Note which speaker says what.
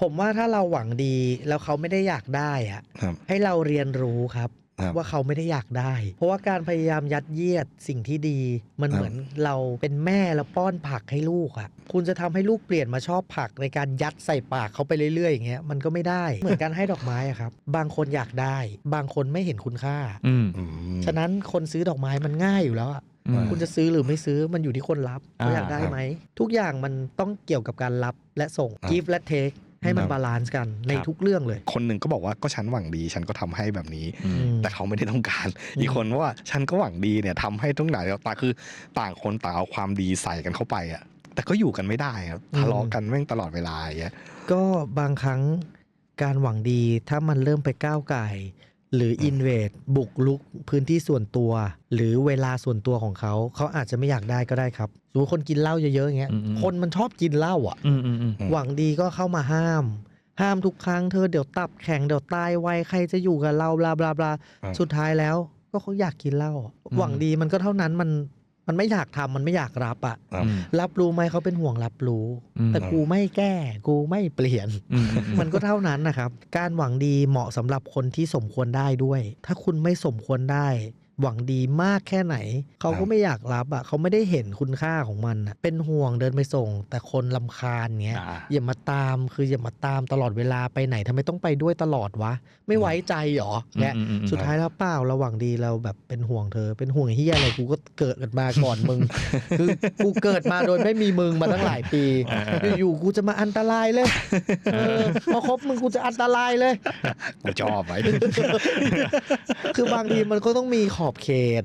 Speaker 1: ผมว่าถ้าเราหวังดีแล้วเขาไม่ได้อยากได้อะ
Speaker 2: ครับ
Speaker 1: ให้เราเรียนรู้ครับ
Speaker 2: ครับ
Speaker 1: ว่าเขาไม่ได้อยากได้ เพราะว่าการพยายามยัดเยียดสิ่งที่ดี มัน
Speaker 2: ครับ
Speaker 1: เหมือนเราเป็นแม่แล้วป้อนผักให้ลูกอะ่ะคุณจะทำให้ลูกเปลี่ยนมาชอบผักในการยัดใส่ปากเขาไปเรื่อยๆอย่างเงี้ยมันก็ไม่ได้ เหมือนการให้ดอกไม้อะครับ บางคนอยากได้ บางคนไม่เห็นคุณค่า
Speaker 3: อืม
Speaker 2: อืม
Speaker 1: ฉะนั้นคนซื้อดอกไม้มันง่ายอยู่แล้วอะ
Speaker 3: อืม
Speaker 1: คุณจะซื้อหรือไม่ซื้อมันอยู่ที่คนรับ
Speaker 3: อ่า
Speaker 1: เขาอยากได้ไหม ทุกอย่างมันต้องเกี่ยวกับการรับและส่ง
Speaker 2: ครับ
Speaker 1: give และ take ให้มัน
Speaker 2: ครับ
Speaker 1: บาลานซ์กันใน
Speaker 3: ครับ
Speaker 1: ทุกเรื่องเลย
Speaker 2: คนหนึ่งก็บอกว่าก็ฉันหวังดี ฉันก็ทำให้แบบนี้
Speaker 3: อืม
Speaker 1: อืม
Speaker 2: แต่เขาไม่ได้ต้องการ อีกคนว่าฉันก็หวังดีเนี่ยทำให้ต้องไหนต่างคือต่างคนต่างเอาความดีใส่กันเข้าไปอะแต่ก็อยู่กันไม่ได้ครับ
Speaker 1: อืม
Speaker 2: ทะเลาะกันแม่งตลอดเวลาอย่างเงี้ย
Speaker 1: ก็บางครั้งการหวังดีถ้ามันเริ่มไปก้าวไก่าย หรืออินเวดบุกลุกพื้นที่ส่วนตัว หรือเวลาส่วนตัวของเขา เขาอาจจะไม่อยากได้ก็ได้ครับสมมติคนกินเหล้าเยอะๆอย่างเงี้ย
Speaker 3: อืมๆ
Speaker 1: คนมันชอบกินเหล้าอะ
Speaker 3: อืมอืมอืม
Speaker 2: อืม
Speaker 1: หวังดีก็เข้ามาห้าม ห้ามทุกครั้งเธอเดี๋ยวตับแข็งเดี๋ยวตายไวใครจะอยู่กับเราบลาบลาบลา
Speaker 2: อ่า
Speaker 1: สุดท้ายแล้ว ก็เขาอยากกินเหล้าหวังดีมันก็เท่านั้นมัน มันไม่อยากทำมันไม่อยากรับอะ
Speaker 2: ครับ
Speaker 3: อืม
Speaker 1: รับรู้ไหมเขาเป็นห่วงรับรู้
Speaker 3: อืม
Speaker 1: แต่กูไม่แก้ กูไม่เปลี่ยน
Speaker 3: อืมอืมอืม
Speaker 1: มันก็เท่านั้นนะครับ การหวังดีเหมาะสำหรับคนที่สมควรได้ด้วย ถ้าคุณไม่สมควรได้ หวังดีมากแค่ไหน เขาก็ไม่อยากรับอะเขาไม่ได้เห็นคุณค่าของมันอะเป็นห่วงเดินไปส่ง แต่คนลำคาญเงี้ย
Speaker 3: อ่า
Speaker 1: อย่ามาตามคืออย่ามาตามตลอดเวลาไปไหนทำไมต้องไปด้วยตลอดวะ ไม่ไว้ใจหรอเนี่ย
Speaker 3: อืมอืมอืม
Speaker 1: สุดท้ายแล้วเปล่าเราหวังดีเราแบบเป็นห่วงเธอ เป็นห่วงเฮียอะไรกูก็เกิดกันมาก่อนมึง คือกูเกิดมาโดยไม่มีมึงมาตั้งหลายปีอยู่ๆกูจะมาอันตรายเลยเออพอคบมึงกูจะอันตรายเลย
Speaker 2: กูชอบไว้
Speaker 1: คือบางทีมันก็ต้องมีขอบเขต